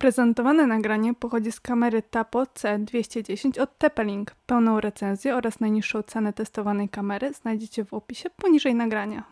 Prezentowane nagranie pochodzi z kamery Tapo C210 od Tepelink. Pełną recenzję oraz najniższą cenę testowanej kamery znajdziecie w opisie poniżej nagrania.